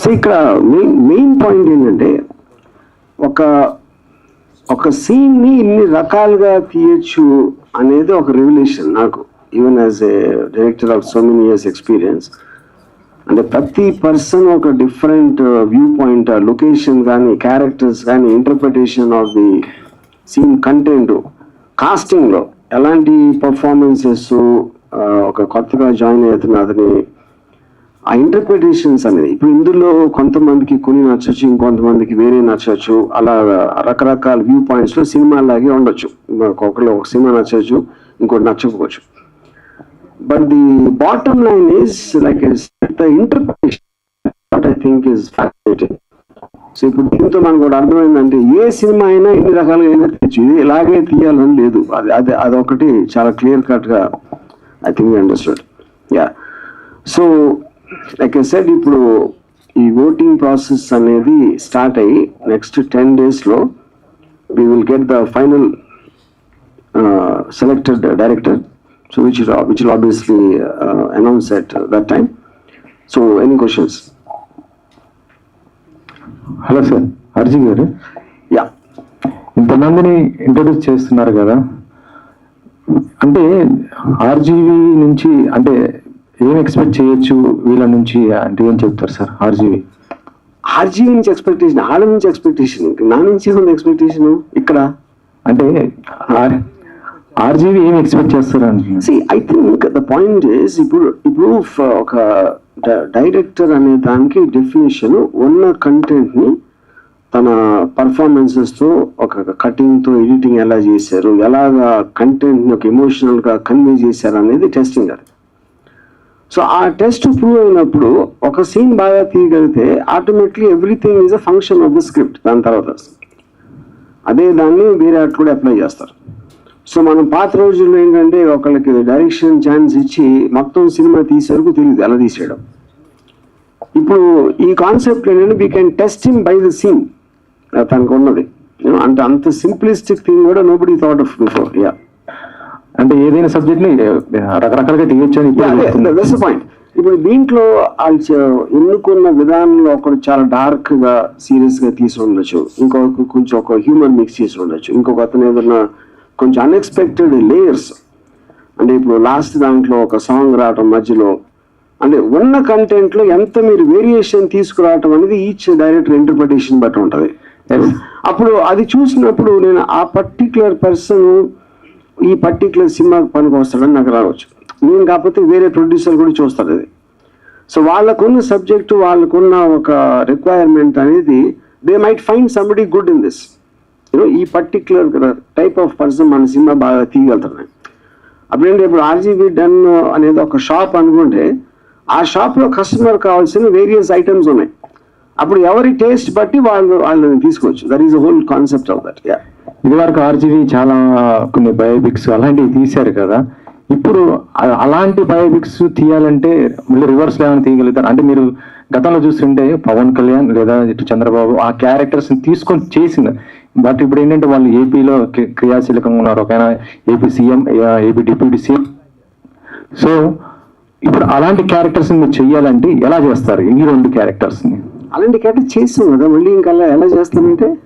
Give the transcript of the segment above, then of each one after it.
So ఇక్కడ main main point ఏంటంటే ఒక ఒక సీన్ని ఇన్ని రకాలుగా తీయచ్చు అనేది ఒక రెవల్యూషన్ నాకు. Even as a director of so many years experience అంటే ప్రతి పర్సన్ ఒక డిఫరెంట్ వ్యూ పాయింట్ లొకేషన్ కానీ క్యారెక్టర్స్ కానీ interpretation of the scene content కాస్టింగ్లో ఎలాంటి పర్ఫార్మెన్సెస్ uh, ఒక కొత్తగా జాయిన్ అవుతున్న అతని ఆ ఇంటర్ప్రిటేషన్స్ అనేది ఇప్పుడు ఇందులో కొంతమందికి కొన్ని నచ్చచ్చు ఇంకొంతమందికి వేరే నచ్చచ్చు అలా రకరకాల వ్యూ పాయింట్స్ సినిమాలాగే ఉండొచ్చు. ఒకళ్ళు ఒక సినిమా నచ్చచ్చు ఇంకోటి నచ్చకపోవచ్చు. But the bottom line is like the interpretation what I think is fascinating so ఇప్పుడు దీంతో మనకు కూడా అర్థమైందంటే ఏ సినిమా అయినా ఎన్ని రకాలుగా అయినా తీయచ్చు. ఇది ఇలాగే తీయాలని లేదు. అది అది అదొకటి చాలా క్లియర్ కట్గా I think understood yeah so like I said ఇప్పుడు ఈ ఓటింగ్ ప్రాసెస్ అనేది స్టార్ట్ అయ్యి నెక్స్ట్ టెన్ డేస్లో we will get the final selected director so which which will obviously announce at that time so any questions hello sir R G garu yeah ఇంతమందిని introduce చేస్తున్నారు కదా. అంటే RGV నుంచి అంటే ఏం ఎక్స్పెక్ట్ చేయొచ్చు వీళ్ళ నుంచి అంటే ఏం చెప్తారు sir R G V R G నుంచి ఎక్స్పెక్టేషన్ ఆడ నుంచి ఎక్స్పెక్టేషన్ నా నుంచి ఉంది ఎక్స్పెక్టేషన్ ఇక్కడ. అంటే ఆర్జీవి ఏం ఎక్స్పెక్ట్ చేస్తారు అని see I think the point is ఇప్పుడు ఇప్పుడు ఒక డైరెక్టర్ అనే దానికి డెఫినేషన్ ఉన్న కంటెంట్ని తన పర్ఫార్మెన్సెస్తో ఒక కటింగ్తో ఎడిటింగ్ ఎలా చేశారు ఎలాగా కంటెంట్ని ఒక ఎమోషనల్గా కన్వే చేశారు అనేది టెస్టింగ్ అది. సో ఆ టెస్ట్ ప్రూవ్ అయినప్పుడు ఒక సీన్ బాగా తీయగలిగితే automatically everything is a function of the script దాని తర్వాత. అదే దాన్ని వేరే అటు కూడా అప్లై చేస్తారు. సో మనం పాత రోజుల్లో ఏంటంటే ఒకళ్ళకి డైరెక్షన్ ఛాన్స్ ఇచ్చి మొత్తం సినిమా తీసేవరకు తెలియదు ఎలా తీసేయడం. ఇప్పుడు ఈ కాన్సెప్ట్ ఏంటంటే we can test him by the scene తనకు ఉన్నది. అంటే అంత సింప్లిస్టిక్ థింగ్ కూడా nobody thought of before yeah అంటే ఏదైనా సబ్జెక్ట్ని రకరకాలుగా తీయొచ్చు అని పాయింట్ ఇప్పుడు దీంట్లో వాళ్ళు ఎన్నుకున్న విధానంలో ఒకడు చాలా డార్క్గా సీరియస్గా తీసి ఉండొచ్చు. ఇంకొక కొంచెం ఒక హ్యూమన్ మిక్స్ చేసి ఉండొచ్చు. ఇంకొక అతను ఏదన్నా కొంచెం అన్ఎక్స్పెక్టెడ్ లేయర్స్ అంటే ఇప్పుడు లాస్ట్ దాంట్లో ఒక సాంగ్ రావటం మధ్యలో అంటే ఉన్న కంటెంట్లో ఎంత మీరు వేరియేషన్ తీసుకురావటం అనేది ఈచ్ డైరెక్టర్ ఇంటర్ప్రిటేషన్ బట్టి ఉంటది. అప్పుడు అది చూసినప్పుడు నేను ఆ పర్టికులర్ పర్సన్ ఈ పర్టికులర్ సినిమాకి పనికి వస్తాడని నాకు రావచ్చు. నేను కాకపోతే వేరే ప్రొడ్యూసర్ కూడా చూస్తాడు అది. సో వాళ్ళకున్న సబ్జెక్టు వాళ్ళకున్న ఒక రిక్వైర్మెంట్ అనేది they might find somebody good in this you know ఈ పర్టిక్యులర్ టైప్ ఆఫ్ పర్సన్ మన సినిమా బాగా తీయగలుగుతారు అప్పుడంటే ఇప్పుడు ఆర్జీబీ డన్ అనేది ఒక షాప్ అనుకుంటే ఆ షాప్లో కస్టమర్ కావాల్సిన వేరియస్ ఐటమ్స్ ఉన్నాయి. అప్పుడు ఎవరి టేస్ట్ బట్టి వాళ్ళు వాళ్ళని తీసుకోవచ్చు. That is whole concept of that yeah ఇది వరకు ఆర్జీవి చాలా కొన్ని బయోపిక్స్ అలాంటివి తీశారు కదా. ఇప్పుడు అలాంటి బయోపిక్స్ తీయాలంటే మళ్ళీ రివర్స్ ఏమైనా తీయగలుగుతారు? అంటే మీరు గతంలో చూస్తుంటే పవన్ కళ్యాణ్ లేదా ఇటు చంద్రబాబు ఆ క్యారెక్టర్స్ తీసుకొని చేసిన బట్ ఇప్పుడు ఏంటంటే వాళ్ళు ఏపీలో క్రి- క్రియాశీలకంగా ఉన్నారు. ఒక AP CM AP deputy CM so ఇప్పుడు అలాంటి క్యారెక్టర్స్ మీరు చెయ్యాలంటే ఎలా చేస్తారు? ఈ రెండు క్యారెక్టర్స్ని. అలాంటి క్యారెక్టర్ చేసాం కదా. మళ్ళీ ఇంకా ఎలా చేస్తామంటే?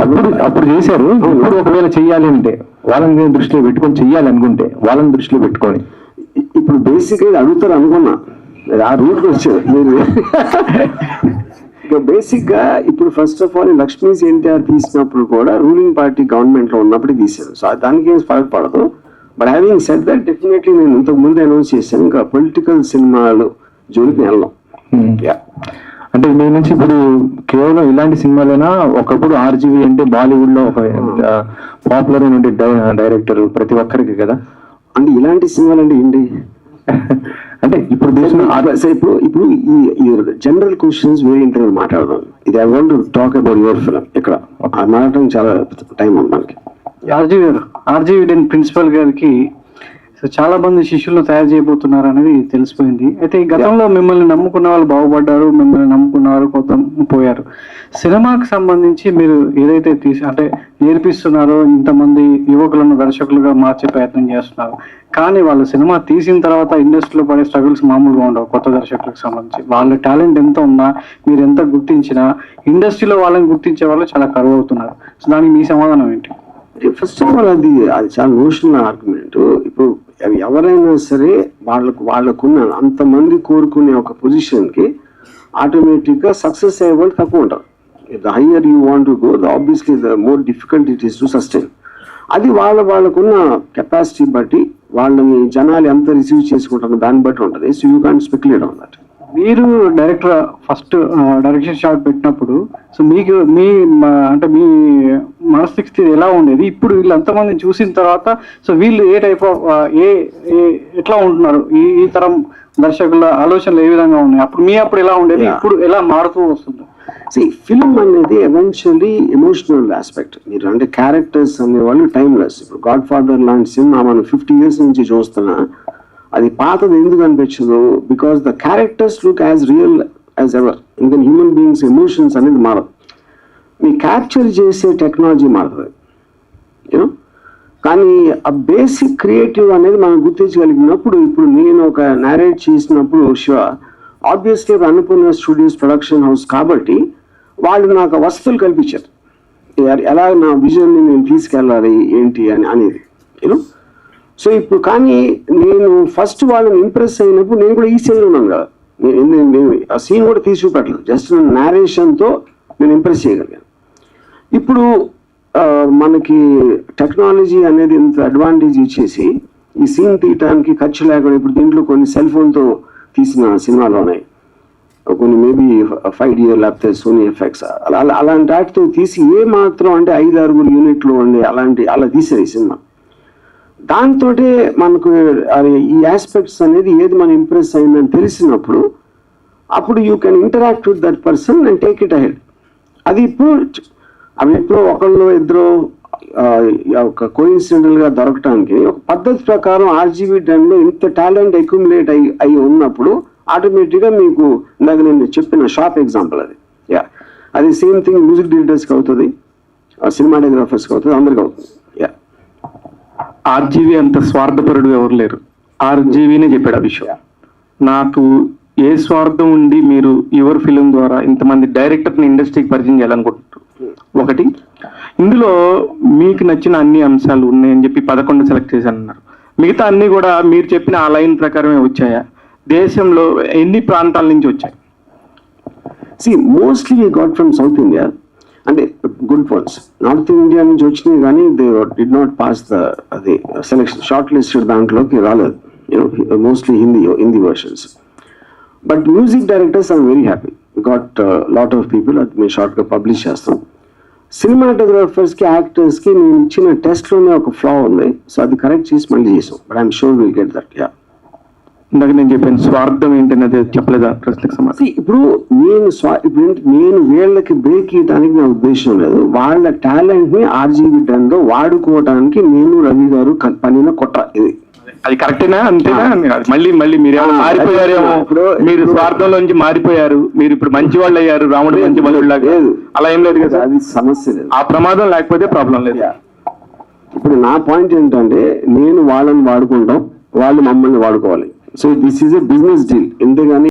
అప్పుడు అప్పుడు చేశారు. ఇప్పుడు ఒకవేళ చెయ్యాలి అంటే వాళ్ళని దృష్టిలో పెట్టుకొని చెయ్యాలి అనుకుంటే వాళ్ళని దృష్టిలో పెట్టుకొని. ఇప్పుడు బేసిక్గా అడుగుతారు అనుకున్నా. ఆ రూట్ వచ్చారు. మీరు బేసిక్గా ఇప్పుడు first of all Lakshmi's NTR తీసినప్పుడు కూడా రూలింగ్ పార్టీ గవర్నమెంట్లో ఉన్నప్పుడు తీశారు. సో దానికి ఏం పడదు. But having set that definitely నేను ఇంతకు ముందు అనౌన్స్ చేశాను. ఇంకా పొలిటికల్ సినిమాలు జోలికి వెళ్ళాం. యా అంటే మీ నుంచి ఇప్పుడు కేవలం ఇలాంటి సినిమాలైనా? ఒకప్పుడు ఆర్జీవి అంటే బాలీవుడ్లో ఒక పాపులర్ అయిన డైరెక్టర్ ప్రతి ఒక్కరికి కదా? అంటే ఇలాంటి సినిమాలు అంటే ఏంటి? అంటే ఇప్పుడు ఇప్పుడు ఇప్పుడు ఈ జనరల్ క్వశ్చన్స్ వేరే ఇంటర్వ్యూ మాట్లాడదాం. ఇది I want talk about your film ఇక్కడ. మాట్లాడటం చాలా టైం ఉంది మనకి. R G V garu R G V den principal గారికి సో చాలా మంది శిష్యులను తయారు చేయబోతున్నారు అనేది తెలిసిపోయింది. అయితే ఈ గతంలో మిమ్మల్ని నమ్ముకున్న వాళ్ళు బాగుపడ్డారు మిమ్మల్ని నమ్ముకున్న వాళ్ళు కొంత పోయారు. సినిమాకి సంబంధించి మీరు ఏదైతే తీసి అంటే నేర్పిస్తున్నారో ఇంతమంది యువకులను దర్శకులుగా మార్చే ప్రయత్నం చేస్తున్నారు. కానీ వాళ్ళు సినిమా తీసిన తర్వాత ఇండస్ట్రీలో పడే స్ట్రగుల్స్ మామూలుగా ఉండవు కొత్త దర్శకులకు సంబంధించి. వాళ్ళ టాలెంట్ ఎంత ఉన్నా మీరు ఎంత గుర్తించినా ఇండస్ట్రీలో వాళ్ళని గుర్తించే వాళ్ళు చాలా కరువు అవుతున్నారు సో దానికి మీ సమాధానం ఏంటి? ఫస్ట్ ఆఫ్ ఆల్ అది అది చాలా నోషనల్ ఆర్గ్యుమెంట్ ఇప్పుడు ఎవరైనా సరే వాళ్ళకు వాళ్ళకున్న అంతమంది కోరుకునే ఒక పొజిషన్కి ఆటోమేటిక్గా సక్సెస్ అయ్యే వాళ్ళు తక్కువ ఉంటారు. The higher you want to go the obviously the more difficult it is to sustain అది వాళ్ళ వాళ్ళకున్న కెపాసిటీ బట్టి వాళ్ళని జనాలు ఎంత రిసీవ్ చేసుకుంటారో దాన్ని బట్టి ఉంటుంది. So you can't speculate on that మీరు డైరెక్టర్ ఫస్ట్ డైరెక్షన్ షాట్ పెట్టినప్పుడు సో మీకు మీ అంటే మీ మానసిక స్థితి ఎలా ఉండేది? ఇప్పుడు వీళ్ళు అంతమందిని చూసిన తర్వాత సో వీళ్ళు ఏ టైప్ ఆఫ్ ఏ ఎట్లా ఉంటున్నారు? ఈ ఈ తరం దర్శకుల ఆలోచనలు ఏ విధంగా ఉన్నాయి? అప్పుడు మీ అప్పుడు ఎలా ఉండేది. ఇప్పుడు ఎలా మారుతూ వస్తుంది? సి ఫిల్మ్ అనేది ఎవెన్చువల్లీ ఎమోషనల్ ఆస్పెక్ట్ మీరు అంటే క్యారెక్టర్స్ అనేవాళ్ళు టైమ్లెస్ ఇప్పుడు గాడ్ ఫాదర్ లాంటి సినిమా మనం ఫిఫ్టీ ఇయర్స్ నుంచి చూస్తున్నా అది పాతది ఎందుకు అనిపించదు? Because the characters look as real as ever ఇంకా హ్యూమన్ బీయింగ్స్ ఎమోషన్స్ అనేది మారదు మీ క్యాప్చర్ చేసే టెక్నాలజీ మారుతుంది. యూనో కానీ ఆ బేసిక్ క్రియేటివ్ అనేది మనం గుర్తించగలిగినప్పుడు ఇప్పుడు నేను ఒక నేరేట్ చేసినప్పుడు Shiva obviously Annapurna studios production house కాబట్టి వాళ్ళు నాకు వసతులు వస్తువులు కల్పించారు. ఎలా నా విజన్ని నేను తీసుకెళ్ళాలి? ఏంటి? అని అనేది. యూనో సో ఇప్పుడు కానీ నేను ఫస్ట్ వాళ్ళని ఇంప్రెస్ అయినప్పుడు నేను కూడా ఈ సీన్లో ఉన్నాను కదా. నేను ఆ సీన్ కూడా తీసి చూపెట్టలేదు. జస్ట్ నేరేషన్తో నేను ఇంప్రెస్ చేయగలిగాను. ఇప్పుడు మనకి టెక్నాలజీ అనేది ఇంత అడ్వాంటేజ్ ఇచ్చేసి ఈ సీన్ తీయటానికి ఖర్చు లేకుండా ఇప్పుడు దీంట్లో కొన్ని సెల్ ఫోన్తో తీసిన సినిమాలు ఉన్నాయి. కొన్ని మేబీ ఫైవ్ ఇయర్ లేకపోతే సోనీ ఎఫెక్ట్స్ అలా అలాంటి వాటితో తీసి ఏ మాత్రం అంటే ఐదు ఆరుగురు యూనిట్లు ఉండే అలాంటి అలా తీసేది ఈ సినిమా. దాంతో మనకు అది ఈ ఆస్పెక్ట్స్ అనేది ఏది మనం ఇంప్రెస్ అయిందని తెలిసినప్పుడు అప్పుడు you can interact with that person and take it ahead అది ఇప్పుడు అవి ఎప్పుడో ఒకళ్ళు ఇద్దరు ఒక కోయిన్సిడెంటల్గా దొరకటానికి ఒక పద్ధతి ప్రకారం ఆర్జీబీ టైంలో ఇంత టాలెంట్ అక్యుములేట్ అయ్యి అయి ఉన్నప్పుడు ఆటోమేటిక్గా మీకు ఇందాక నేను చెప్పిన షాప్ ఎగ్జాంపుల్ అది. యా అది సేమ్ థింగ్ మ్యూజిక్ డైరెక్టర్స్కి అవుతుంది సినిమాటోగ్రాఫర్స్కి అవుతుంది అందరికీ అవుతుంది. ఆర్జీవి అంత స్వార్థపరుడు ఎవరు లేరు. ఆర్జీవినే చెప్పాడు ఆ విషయం నాకు ఏ స్వార్థం ఉండి మీరు యువర్ ఫిలిం ద్వారా ఇంతమంది డైరెక్టర్ని ఇండస్ట్రీకి పరిచయం చేయాలనుకుంటున్నారు? ఒకటి ఇందులో మీకు నచ్చిన అన్ని అంశాలు ఉన్నాయని చెప్పి పదకొండు సెలెక్ట్ చేశాను అన్నారు మిగతా అన్ని కూడా మీరు చెప్పిన ఆ లైన్ ప్రకారమే వచ్చాయా? దేశంలో ఎన్ని ప్రాంతాల నుంచి వచ్చాయి? See mostly got from South India అంటే గుడ్ వన్స్ నార్త్ ఇండియా నుంచి వచ్చినాయి కానీ they did not pass the అది సెలెక్షన్ షార్ట్ లిస్టెడ్ దాంట్లోకి రాలేదు. Mostly Hindi Hindi versions but music directors I'm very happy got lot of people అది మేము షార్ట్గా పబ్లిష్ చేస్తాం. సినిమాటోగ్రాఫర్స్కి యాక్టర్స్కి మేము ఇచ్చిన టెస్ట్లోనే ఒక ఫ్లా ఉంది. సో అది కరెక్ట్ చేసి మళ్ళీ చేసాం. But I'm sure will get that yeah ఇందాక నేను చెప్పాను స్వార్థం ఏంటనేది చెప్పలేదా ప్రశ్నకు సమాధానం? ఇప్పుడు నేను స్వా ఇప్పుడు నేను వీళ్ళకి బ్రేక్ ఇవ్వడానికి నా ఉద్దేశం లేదు. వాళ్ళ టాలెంట్ని ఆర్జీబీ లో వాడుకోవడానికి నేను రవి గారు పనిన కుట్ర ఇది. అది కరెక్టేనా? అంతేనా? మళ్ళీ మళ్ళీ మీరు మారిపోయారేమో? ఇప్పుడు- మీరు స్వార్థంలోంచి మారిపోయారు. మీరు ఇప్పుడు మంచి వాళ్ళు అయ్యారు రాముడు మంచి వాళ్ళు. అలా ఏం లేదు కదా? అది సమస్య లేదు. ఆ ప్రమాదం లేకపోతే ప్రాబ్లం లేదు. ఇప్పుడు నా పాయింట్ ఏంటంటే నేను వాళ్ళని వాడుకుంటాం వాళ్ళు మమ్మల్ని వాడుకోవాలి. So this is a business deal. In the